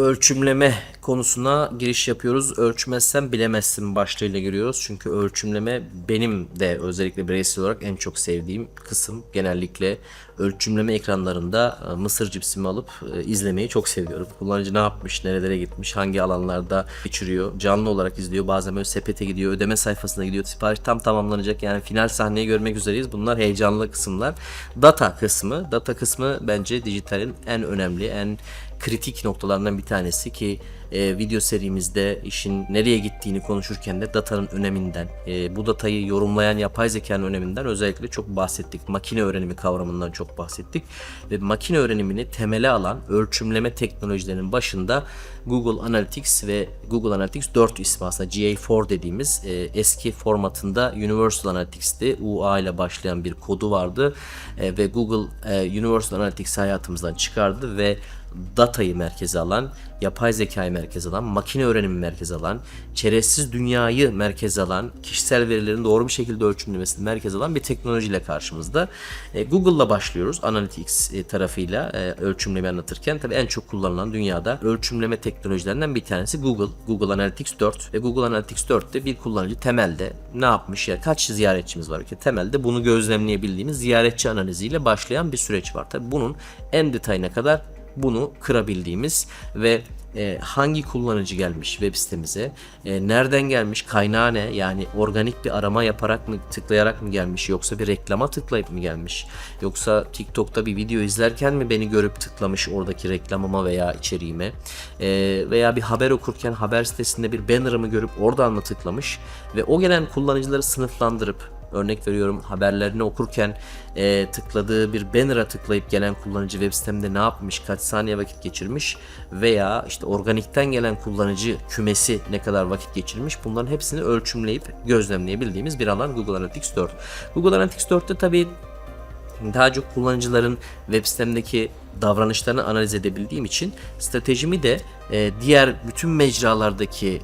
ölçümleme konusuna giriş yapıyoruz. Ölçmezsen bilemezsin başlığıyla giriyoruz. Çünkü ölçümleme benim de özellikle bireysel olarak en çok sevdiğim kısım. Genellikle ölçümleme ekranlarında e, mısır cipsimi alıp e, izlemeyi çok seviyorum. Kullanıcı ne yapmış, nerelere gitmiş, hangi alanlarda geçiriyor, canlı olarak izliyor. Bazen böyle sepete gidiyor, ödeme sayfasına gidiyor. Sipariş tam tamamlanacak yani final sahneyi görmek üzereyiz. Bunlar heyecanlı kısımlar. Data kısmı, data kısmı bence dijitalin en önemli, en kritik noktalarından bir tanesi ki e, video serimizde işin nereye gittiğini konuşurken de datanın öneminden, e, bu datayı yorumlayan yapay zekanın öneminden özellikle çok bahsettik. Makine öğrenimi kavramından çok bahsettik ve makine öğrenimini temele alan ölçümleme teknolojilerinin başında Google Analytics ve Google Analytics 4 ismi aslında GA4 dediğimiz e, eski formatında Universal Analytics'ti. UA ile başlayan bir kodu vardı E, ve Google e, Universal Analytics hayatımızdan çıkardı ve datayı merkeze alan, yapay zekayı alan, makine öğrenimi merkeze alan, çerezsiz dünyayı merkeze alan, kişisel verilerin doğru bir şekilde ölçümlemesini merkeze alan bir teknolojiyle karşımızda. E, Google'la başlıyoruz Analytics e, tarafıyla e, ölçümleme anlatırken. Tabii en çok kullanılan dünyada ölçümleme teknolojilerinden bir tanesi Google. Google Analytics 4 ve Google Analytics 4'te bir kullanıcı temelde ne yapmış ya kaç ziyaretçimiz var ki temelde bunu gözlemleyebildiğimiz ziyaretçi analiziyle başlayan bir süreç var. Tabii bunun en detayına kadar bunu kırabildiğimiz ve e, hangi kullanıcı gelmiş web sitemize, e, nereden gelmiş, kaynağı ne, yani organik bir arama yaparak mı, tıklayarak mı gelmiş, yoksa bir reklama tıklayıp mı gelmiş, yoksa TikTok'ta bir video izlerken mi beni görüp tıklamış oradaki reklamıma veya içeriğime, E, veya bir haber okurken haber sitesinde bir banner'ımı görüp oradan mı tıklamış ve o gelen kullanıcıları sınıflandırıp Örnek veriyorum haberlerini okurken e, tıkladığı bir banner'a tıklayıp gelen kullanıcı web sitemde ne yapmış, kaç saniye vakit geçirmiş veya işte organikten gelen kullanıcı kümesi ne kadar vakit geçirmiş bunların hepsini ölçümleyip gözlemleyebildiğimiz bir alan Google Analytics 4. Google Analytics 4'te tabii daha çok kullanıcıların web sitemdeki davranışlarını analiz edebildiğim için stratejimi de e, diğer bütün mecralardaki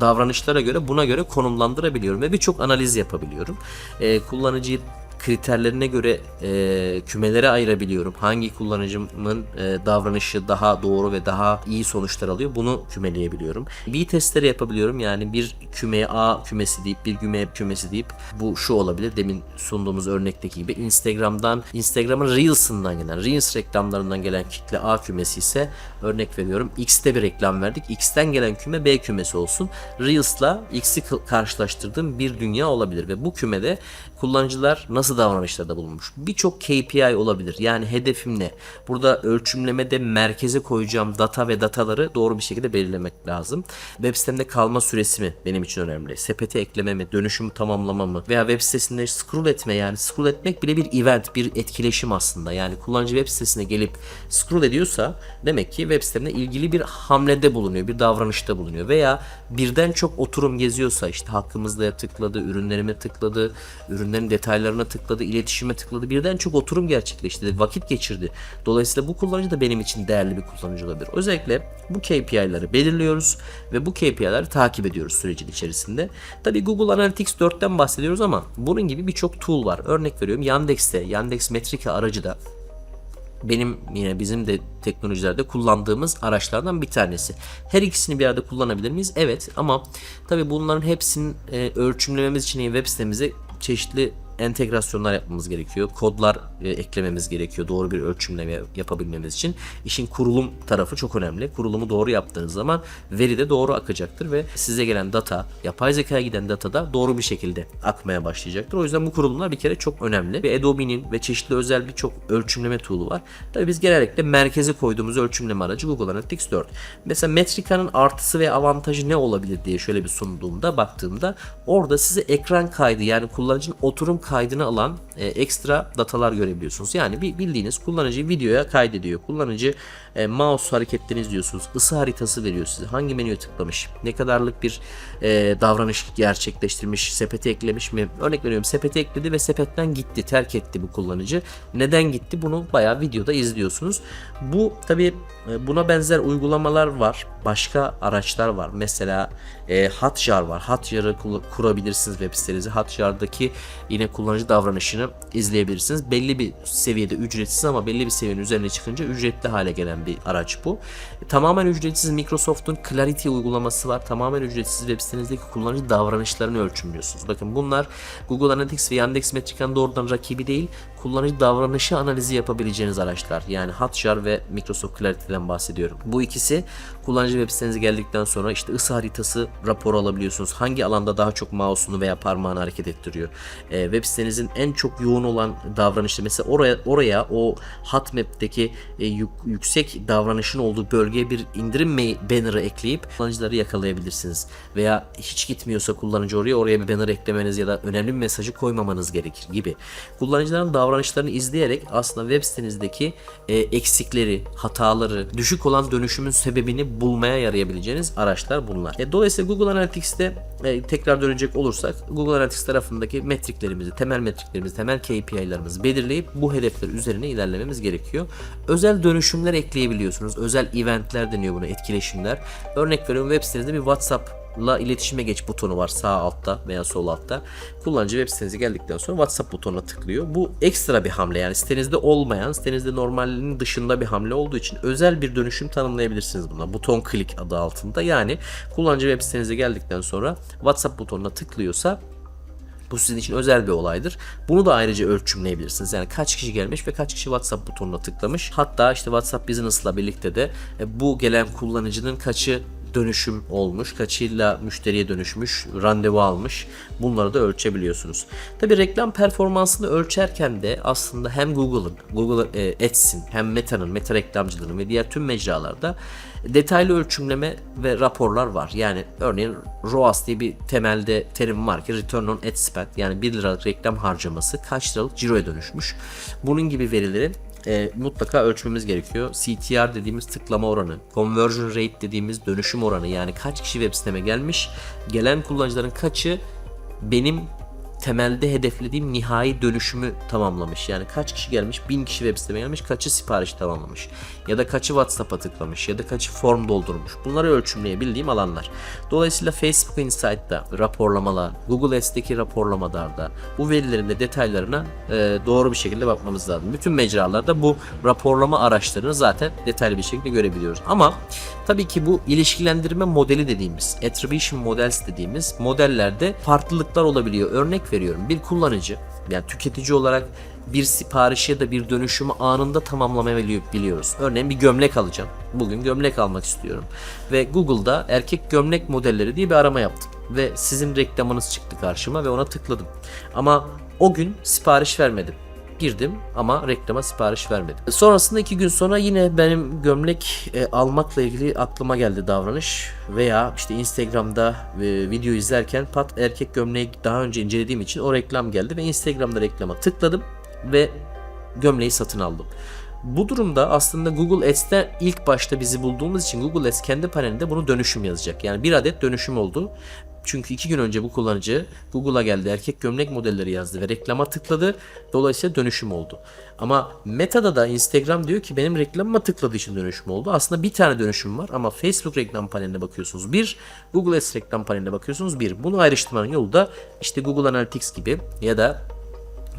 davranışlara göre buna göre konumlandırabiliyorum ve birçok analiz yapabiliyorum. E, kullanıcıyı kriterlerine göre e, kümelere ayırabiliyorum. Hangi kullanıcımın e, davranışı daha doğru ve daha iyi sonuçlar alıyor bunu kümeleyebiliyorum. B testleri yapabiliyorum. Yani bir kümeye A kümesi deyip bir küme kümesi deyip bu şu olabilir. Demin sunduğumuz örnekteki gibi Instagram'dan Instagram'ın Reels'ından gelen Reels reklamlarından gelen kitle A kümesi ise örnek veriyorum X'te bir reklam verdik. X'ten gelen küme B kümesi olsun. Reels'la X'i karşılaştırdığım bir dünya olabilir ve bu kümede kullanıcılar nasıl davranışlarda bulunmuş? Birçok KPI olabilir. Yani hedefim ne? Burada ölçümlemede merkeze koyacağım data ve dataları doğru bir şekilde belirlemek lazım. Web sitemde kalma süresi mi benim için önemli? Sepete ekleme mi? Dönüşümü tamamlama mı? Veya web sitesinde scroll etme yani scroll etmek bile bir event, bir etkileşim aslında. Yani kullanıcı web sitesine gelip scroll ediyorsa demek ki web sitemle ilgili bir hamlede bulunuyor, bir davranışta bulunuyor. Veya birden çok oturum geziyorsa işte hakkımızda tıkladı, ürünlerime tıkladı, ürünlerin detaylarına tıkladı, iletişime tıkladı. Birden çok oturum gerçekleştirdi, vakit geçirdi. Dolayısıyla bu kullanıcı da benim için değerli bir kullanıcı olabilir. Özellikle bu KPI'ları belirliyoruz ve bu KPI'leri takip ediyoruz sürecin içerisinde. Tabii Google Analytics 4'ten bahsediyoruz ama bunun gibi birçok tool var. Örnek veriyorum Yandex'te, Yandex Metrika aracı da benim yine bizim de teknolojilerde kullandığımız araçlardan bir tanesi. Her ikisini bir arada kullanabilir miyiz? Evet ama tabii bunların hepsinin e, ölçümlememiz için web sitemize çeşitli entegrasyonlar yapmamız gerekiyor. Kodlar e, eklememiz gerekiyor doğru bir ölçümleme yapabilmemiz için. İşin kurulum tarafı çok önemli. Kurulumu doğru yaptığınız zaman veri de doğru akacaktır ve size gelen data, yapay zekaya giden data da doğru bir şekilde akmaya başlayacaktır. O yüzden bu kurulumlar bir kere çok önemli. Ve Adobe'nin ve çeşitli özel birçok ölçümleme tool'u var. Tabii biz genellikle merkeze koyduğumuz ölçümleme aracı Google Analytics 4. Mesela Metrika'nın artısı ve avantajı ne olabilir diye şöyle bir sunduğumda baktığımda orada size ekran kaydı yani kullanıcının oturum kaydını alan e, ekstra datalar görebiliyorsunuz. Yani bir bildiğiniz kullanıcı videoya kaydediyor. Kullanıcı e, mouse hareketlerini izliyorsunuz. Isı haritası veriyor size. Hangi menüye tıklamış? Ne kadarlık bir e, davranış gerçekleştirmiş? Sepete eklemiş mi? Örnek veriyorum sepete ekledi ve sepetten gitti. Terk etti bu kullanıcı. Neden gitti? Bunu bayağı videoda izliyorsunuz. Bu tabi buna benzer uygulamalar var. Başka araçlar var. Mesela e, Hotjar var. Hotjar'ı kurabilirsiniz web sitenizi. Hotjar'daki yine kullanıcı davranışını izleyebilirsiniz. Belli bir seviyede ücretsiz ama belli bir seviyenin üzerine çıkınca ücretli hale gelen bir araç bu. E, tamamen ücretsiz Microsoft'un Clarity uygulaması var. Tamamen ücretsiz web sitenizdeki kullanıcı davranışlarını ölçümlüyorsunuz. Bakın bunlar Google Analytics ve Yandex Metrica'nın doğrudan rakibi değil, kullanıcı davranışı analizi yapabileceğiniz araçlar. Yani Hotjar ve Microsoft Clarity'den bahsediyorum. Bu ikisi kullanıcı web sitenize geldikten sonra işte ısı haritası raporu alabiliyorsunuz. Hangi alanda daha çok mouse'unu veya parmağını hareket ettiriyor. Ee, web sitenizin en çok yoğun olan davranışı mesela oraya oraya o hotmap'teki e, yük- yüksek davranışın olduğu bölgeye bir indirim banner'ı ekleyip kullanıcıları yakalayabilirsiniz. Veya hiç gitmiyorsa kullanıcı oraya oraya bir banner eklemeniz ya da önemli bir mesajı koymamanız gerekir gibi. Kullanıcıların davranışlarını izleyerek aslında web sitenizdeki e, eksikleri, hataları, düşük olan dönüşümün sebebini bulmaya yarayabileceğiniz araçlar bunlar. E, dolayısıyla Google Analytics'te e, tekrar dönecek olursak Google Analytics tarafındaki metriklerimizi, temel metriklerimizi, temel KPI'larımızı belirleyip bu hedefler üzerine ilerlememiz gerekiyor. Özel dönüşümler ekleyebiliyorsunuz. Özel eventler deniyor buna, etkileşimler. Örnek veriyorum web sitenizde bir WhatsApp la iletişime geç butonu var sağ altta veya sol altta. Kullanıcı web sitenize geldikten sonra WhatsApp butonuna tıklıyor. Bu ekstra bir hamle yani sitenizde olmayan, sitenizde normalinin dışında bir hamle olduğu için özel bir dönüşüm tanımlayabilirsiniz buna. Buton klik adı altında. Yani kullanıcı web sitenize geldikten sonra WhatsApp butonuna tıklıyorsa bu sizin için özel bir olaydır. Bunu da ayrıca ölçümleyebilirsiniz. Yani kaç kişi gelmiş ve kaç kişi WhatsApp butonuna tıklamış. Hatta işte WhatsApp Business'la birlikte de e, bu gelen kullanıcının kaçı dönüşüm olmuş, kaçıyla müşteriye dönüşmüş, randevu almış. Bunları da ölçebiliyorsunuz. Tabi reklam performansını ölçerken de aslında hem Google'ın, Google e, Ads'in hem Meta'nın, Meta reklamcılığının ve diğer tüm mecralarda detaylı ölçümleme ve raporlar var. Yani örneğin ROAS diye bir temelde terim var ki Return on Ad Spend yani 1 liralık reklam harcaması kaç liralık ciroya dönüşmüş. Bunun gibi verileri e, mutlaka ölçmemiz gerekiyor. CTR dediğimiz tıklama oranı, conversion rate dediğimiz dönüşüm oranı yani kaç kişi web siteme gelmiş, gelen kullanıcıların kaçı benim temelde hedeflediğim nihai dönüşümü tamamlamış. Yani kaç kişi gelmiş? 1000 kişi web siteme gelmiş. Kaçı sipariş tamamlamış? Ya da kaçı WhatsApp'a tıklamış? Ya da kaçı form doldurmuş? Bunları ölçümleyebildiğim alanlar. Dolayısıyla Facebook Insight'ta raporlamalar, Google Ads'teki raporlamalarda bu verilerin de detaylarına e, doğru bir şekilde bakmamız lazım. Bütün mecralarda bu raporlama araçlarını zaten detaylı bir şekilde görebiliyoruz. Ama tabii ki bu ilişkilendirme modeli dediğimiz, attribution models dediğimiz modellerde farklılıklar olabiliyor. Örnek veriyorum bir kullanıcı yani tüketici olarak bir siparişi ya da bir dönüşümü anında tamamlamayı biliyoruz. Örneğin bir gömlek alacağım. Bugün gömlek almak istiyorum. Ve Google'da erkek gömlek modelleri diye bir arama yaptım. Ve sizin reklamınız çıktı karşıma ve ona tıkladım. Ama o gün sipariş vermedim girdim ama reklama sipariş vermedim. Sonrasında iki gün sonra yine benim gömlek e, almakla ilgili aklıma geldi davranış veya işte Instagram'da e, video izlerken pat erkek gömleği daha önce incelediğim için o reklam geldi ve Instagram'da reklama tıkladım ve gömleği satın aldım. Bu durumda aslında Google Ads'te ilk başta bizi bulduğumuz için Google Ads kendi panelinde bunu dönüşüm yazacak. Yani bir adet dönüşüm oldu. Çünkü iki gün önce bu kullanıcı Google'a geldi erkek gömlek modelleri yazdı ve reklama tıkladı. Dolayısıyla dönüşüm oldu. Ama Meta'da da Instagram diyor ki benim reklamıma tıkladığı için dönüşüm oldu. Aslında bir tane dönüşüm var ama Facebook reklam paneline bakıyorsunuz bir, Google Ads reklam paneline bakıyorsunuz bir. Bunu ayrıştırmanın yolu da işte Google Analytics gibi ya da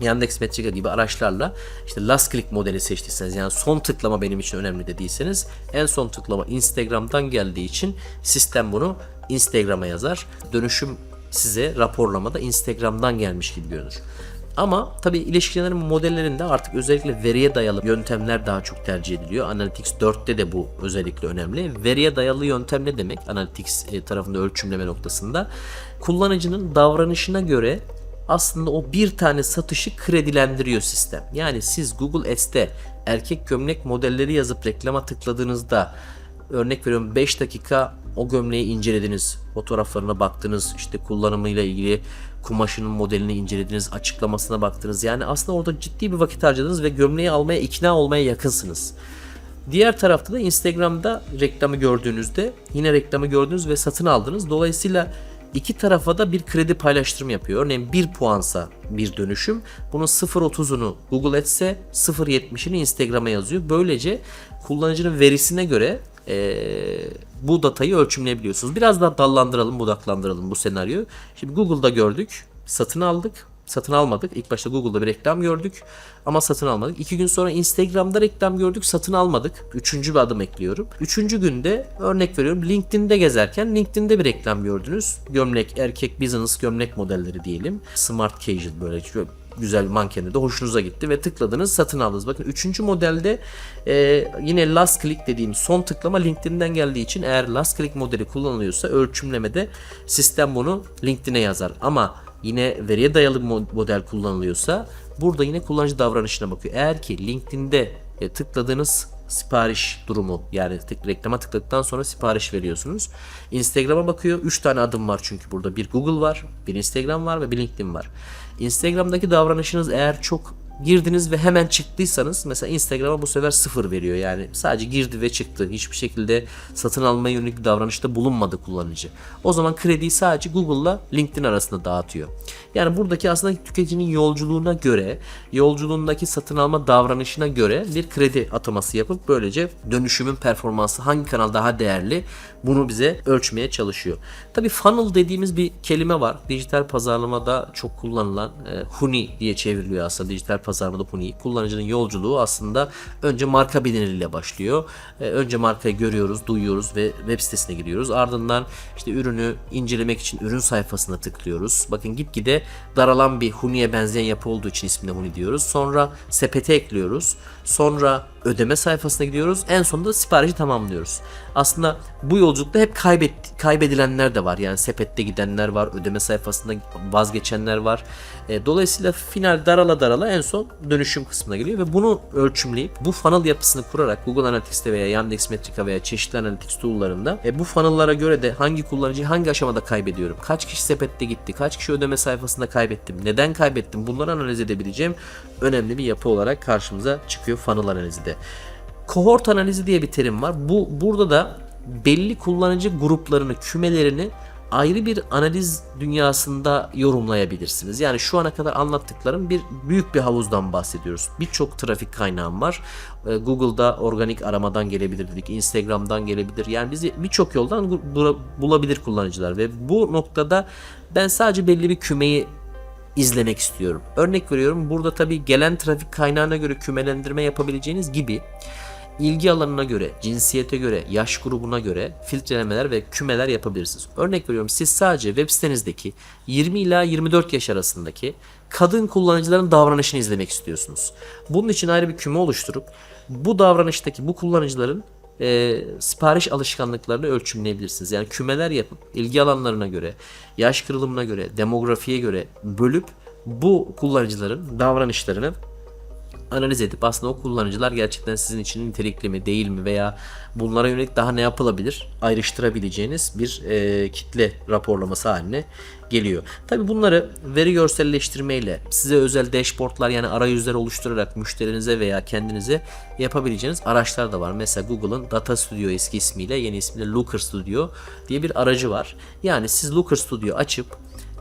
Yandex Metrica gibi araçlarla işte last click modeli seçtiyseniz yani son tıklama benim için önemli dediyseniz en son tıklama Instagram'dan geldiği için sistem bunu Instagram'a yazar. Dönüşüm size raporlamada Instagram'dan gelmiş gibi görünür. Ama tabi ilişkilendirme modellerinde artık özellikle veriye dayalı yöntemler daha çok tercih ediliyor. Analytics 4'te de bu özellikle önemli. Veriye dayalı yöntem ne demek? Analytics e, tarafında ölçümleme noktasında. Kullanıcının davranışına göre aslında o bir tane satışı kredilendiriyor sistem. Yani siz Google Ads'te erkek gömlek modelleri yazıp reklama tıkladığınızda örnek veriyorum 5 dakika o gömleği incelediniz, fotoğraflarına baktınız, işte kullanımıyla ilgili kumaşının modelini incelediniz, açıklamasına baktınız. Yani aslında orada ciddi bir vakit harcadınız ve gömleği almaya ikna olmaya yakınsınız. Diğer tarafta da Instagram'da reklamı gördüğünüzde yine reklamı gördünüz ve satın aldınız. Dolayısıyla iki tarafa da bir kredi paylaştırımı yapıyor. Örneğin 1 puansa bir dönüşüm. Bunun 0.30'unu Google Ads'e 0.70'ini Instagram'a yazıyor. Böylece kullanıcının verisine göre e, bu datayı ölçümleyebiliyorsunuz. Biraz daha dallandıralım, budaklandıralım bu senaryoyu. Şimdi Google'da gördük, satın aldık, satın almadık. İlk başta Google'da bir reklam gördük ama satın almadık. İki gün sonra Instagram'da reklam gördük, satın almadık. Üçüncü bir adım ekliyorum. Üçüncü günde örnek veriyorum LinkedIn'de gezerken LinkedIn'de bir reklam gördünüz. Gömlek, erkek business gömlek modelleri diyelim. Smart casual böyle güzel mankende de hoşunuza gitti ve tıkladınız satın aldınız. Bakın üçüncü modelde e, yine last click dediğim son tıklama LinkedIn'den geldiği için eğer last click modeli kullanılıyorsa ölçümlemede sistem bunu LinkedIn'e yazar. Ama yine veriye dayalı bir mo- model kullanılıyorsa burada yine kullanıcı davranışına bakıyor. Eğer ki LinkedIn'de e, tıkladığınız sipariş durumu yani tık, reklama tıkladıktan sonra sipariş veriyorsunuz. Instagram'a bakıyor. 3 tane adım var çünkü burada. Bir Google var, bir Instagram var ve bir LinkedIn var. Instagram'daki davranışınız eğer çok girdiniz ve hemen çıktıysanız mesela Instagram'a bu sefer sıfır veriyor. Yani sadece girdi ve çıktı. Hiçbir şekilde satın almaya yönelik bir davranışta bulunmadı kullanıcı. O zaman krediyi sadece Google'la LinkedIn arasında dağıtıyor. Yani buradaki aslında tüketicinin yolculuğuna göre, yolculuğundaki satın alma davranışına göre bir kredi ataması yapıp böylece dönüşümün performansı hangi kanal daha değerli bunu bize ölçmeye çalışıyor. Tabi funnel dediğimiz bir kelime var. Dijital pazarlamada çok kullanılan e, huni diye çevriliyor aslında dijital pazarlamada huni. Kullanıcının yolculuğu aslında önce marka bilinirliğiyle başlıyor. E, önce markayı görüyoruz, duyuyoruz ve web sitesine giriyoruz. Ardından işte ürünü incelemek için ürün sayfasına tıklıyoruz. Bakın gitgide daralan bir huniye benzeyen yapı olduğu için ismine huni diyoruz. Sonra sepete ekliyoruz. Sonra ödeme sayfasına gidiyoruz. En sonunda siparişi tamamlıyoruz. Aslında bu yolculukta hep kaybet, kaybedilenler de var. Yani sepette gidenler var, ödeme sayfasında vazgeçenler var. E, dolayısıyla final darala darala en son dönüşüm kısmına geliyor ve bunu ölçümleyip bu funnel yapısını kurarak Google Analytics'te veya Yandex Metrika veya çeşitli analytics tool'larında e, bu funnel'lara göre de hangi kullanıcıyı hangi aşamada kaybediyorum? Kaç kişi sepette gitti? Kaç kişi ödeme sayfasında kaybettim? Neden kaybettim? Bunları analiz edebileceğim önemli bir yapı olarak karşımıza çıkıyor funnel analizi de. Kohort analizi diye bir terim var. Bu burada da belli kullanıcı gruplarını, kümelerini ayrı bir analiz dünyasında yorumlayabilirsiniz. Yani şu ana kadar anlattıklarım bir büyük bir havuzdan bahsediyoruz. Birçok trafik kaynağım var. Ee, Google'da organik aramadan gelebilir dedik, Instagram'dan gelebilir. Yani bizi birçok yoldan bu- bulabilir kullanıcılar ve bu noktada ben sadece belli bir kümeyi izlemek istiyorum. Örnek veriyorum burada tabii gelen trafik kaynağına göre kümelendirme yapabileceğiniz gibi ilgi alanına göre, cinsiyete göre, yaş grubuna göre filtrelemeler ve kümeler yapabilirsiniz. Örnek veriyorum siz sadece web sitenizdeki 20 ila 24 yaş arasındaki kadın kullanıcıların davranışını izlemek istiyorsunuz. Bunun için ayrı bir küme oluşturup bu davranıştaki bu kullanıcıların e, sipariş alışkanlıklarını ölçümleyebilirsiniz. Yani kümeler yapıp ilgi alanlarına göre, yaş kırılımına göre, demografiye göre bölüp bu kullanıcıların davranışlarını analiz edip aslında o kullanıcılar gerçekten sizin için nitelikli mi değil mi veya bunlara yönelik daha ne yapılabilir ayrıştırabileceğiniz bir e, kitle raporlaması haline geliyor. Tabi bunları veri görselleştirmeyle size özel dashboardlar yani arayüzler oluşturarak müşterinize veya kendinize yapabileceğiniz araçlar da var. Mesela Google'ın Data Studio eski ismiyle yeni ismiyle Looker Studio diye bir aracı var. Yani siz Looker Studio açıp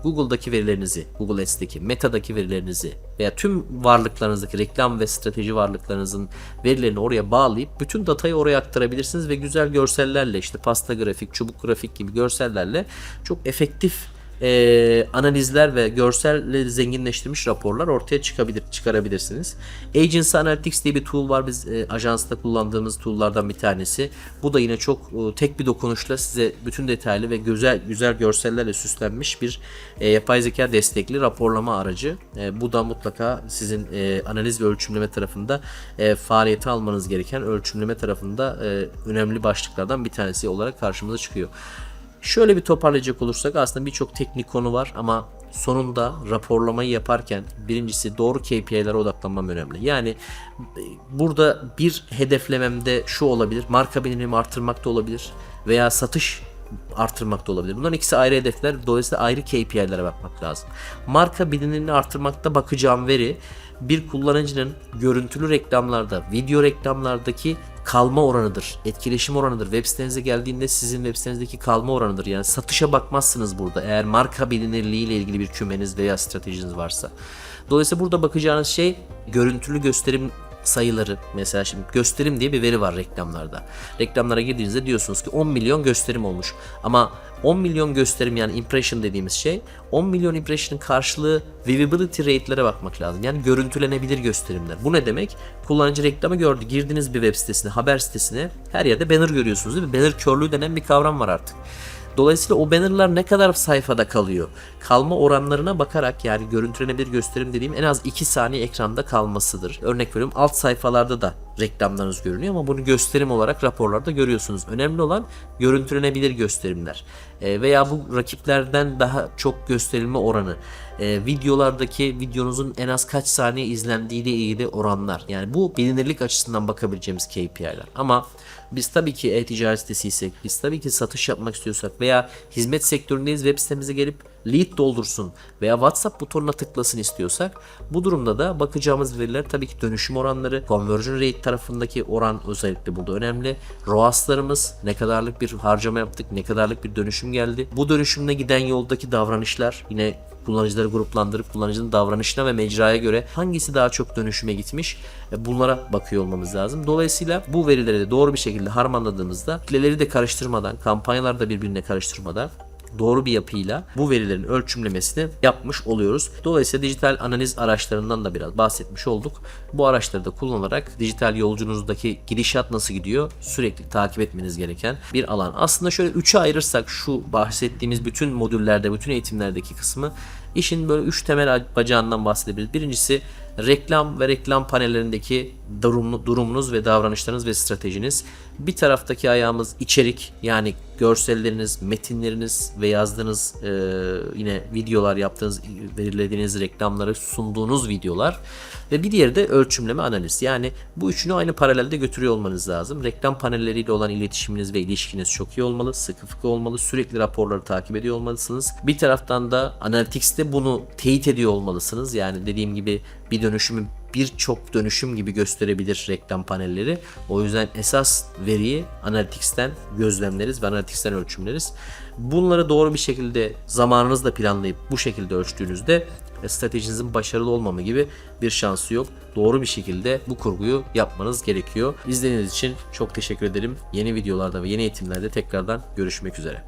Google'daki verilerinizi, Google Ads'teki, Meta'daki verilerinizi veya tüm varlıklarınızdaki reklam ve strateji varlıklarınızın verilerini oraya bağlayıp bütün datayı oraya aktarabilirsiniz ve güzel görsellerle işte pasta grafik, çubuk grafik gibi görsellerle çok efektif e, analizler ve görselle zenginleştirilmiş raporlar ortaya çıkabilir, çıkarabilirsiniz. Agency Analytics diye bir tool var. Biz e, ajansta kullandığımız tool'lardan bir tanesi. Bu da yine çok e, tek bir dokunuşla size bütün detaylı ve güzel güzel görsellerle süslenmiş bir e, yapay zeka destekli raporlama aracı. E, bu da mutlaka sizin e, analiz ve ölçümleme tarafında e, faaliyete almanız gereken ölçümleme tarafında e, önemli başlıklardan bir tanesi olarak karşımıza çıkıyor. Şöyle bir toparlayacak olursak aslında birçok teknik konu var ama sonunda raporlamayı yaparken birincisi doğru KPI'lere odaklanmam önemli. Yani e, burada bir hedeflememde şu olabilir. Marka bilinimi artırmak da olabilir veya satış artırmak da olabilir. Bunların ikisi ayrı hedefler. Dolayısıyla ayrı KPI'lere bakmak lazım. Marka bilinimini artırmakta bakacağım veri bir kullanıcının görüntülü reklamlarda, video reklamlardaki kalma oranıdır. Etkileşim oranıdır. Web sitenize geldiğinde sizin web sitenizdeki kalma oranıdır. Yani satışa bakmazsınız burada. Eğer marka bilinirliği ile ilgili bir kümeniz veya stratejiniz varsa. Dolayısıyla burada bakacağınız şey görüntülü gösterim sayıları mesela şimdi gösterim diye bir veri var reklamlarda. Reklamlara girdiğinizde diyorsunuz ki 10 milyon gösterim olmuş. Ama 10 milyon gösterim yani impression dediğimiz şey 10 milyon impression'ın karşılığı viewability rate'lere bakmak lazım. Yani görüntülenebilir gösterimler. Bu ne demek? Kullanıcı reklamı gördü. Girdiniz bir web sitesine, haber sitesine her yerde banner görüyorsunuz değil mi? Banner körlüğü denen bir kavram var artık. Dolayısıyla o bannerlar ne kadar sayfada kalıyor? Kalma oranlarına bakarak yani görüntülenebilir gösterim dediğim en az 2 saniye ekranda kalmasıdır. Örnek veriyorum alt sayfalarda da reklamlarınız görünüyor ama bunu gösterim olarak raporlarda görüyorsunuz. Önemli olan görüntülenebilir gösterimler. Ee, veya bu rakiplerden daha çok gösterilme oranı. Ee, videolardaki videonuzun en az kaç saniye izlendiği ile ilgili oranlar. Yani bu bilinirlik açısından bakabileceğimiz KPI'ler. Ama biz tabii ki e-ticaret sitesiysek, biz tabii ki satış yapmak istiyorsak veya hizmet sektöründeyiz web sitemize gelip lead doldursun veya WhatsApp butonuna tıklasın istiyorsak bu durumda da bakacağımız veriler tabii ki dönüşüm oranları, conversion rate tarafındaki oran özellikle burada önemli. ROAS'larımız ne kadarlık bir harcama yaptık, ne kadarlık bir dönüşüm geldi. Bu dönüşümle giden yoldaki davranışlar yine kullanıcıları gruplandırıp kullanıcının davranışına ve mecraya göre hangisi daha çok dönüşüme gitmiş e, bunlara bakıyor olmamız lazım. Dolayısıyla bu verileri de doğru bir şekilde harmanladığımızda kitleleri de karıştırmadan, kampanyaları da birbirine karıştırmadan doğru bir yapıyla bu verilerin ölçümlemesini yapmış oluyoruz. Dolayısıyla dijital analiz araçlarından da biraz bahsetmiş olduk. Bu araçları da kullanarak dijital yolcunuzdaki gidişat nasıl gidiyor sürekli takip etmeniz gereken bir alan. Aslında şöyle üçe ayırırsak şu bahsettiğimiz bütün modüllerde, bütün eğitimlerdeki kısmı işin böyle üç temel bacağından bahsedebiliriz. Birincisi reklam ve reklam panellerindeki durumunuz ve davranışlarınız ve stratejiniz. Bir taraftaki ayağımız içerik yani görselleriniz, metinleriniz ve yazdığınız e, yine videolar yaptığınız, belirlediğiniz reklamları sunduğunuz videolar ve bir diğeri de ölçümleme analiz. Yani bu üçünü aynı paralelde götürüyor olmanız lazım. Reklam panelleriyle olan iletişiminiz ve ilişkiniz çok iyi olmalı, sıkı fıkı olmalı, sürekli raporları takip ediyor olmalısınız. Bir taraftan da Analytics'te bunu teyit ediyor olmalısınız. Yani dediğim gibi bir dönüşümü birçok dönüşüm gibi gösterebilir reklam panelleri. O yüzden esas veriyi Analytics'ten gözlemleriz ve Analytics'ten ölçümleriz. Bunları doğru bir şekilde zamanınızla planlayıp bu şekilde ölçtüğünüzde e, stratejinizin başarılı olmama gibi bir şansı yok. Doğru bir şekilde bu kurguyu yapmanız gerekiyor. İzlediğiniz için çok teşekkür ederim. Yeni videolarda ve yeni eğitimlerde tekrardan görüşmek üzere.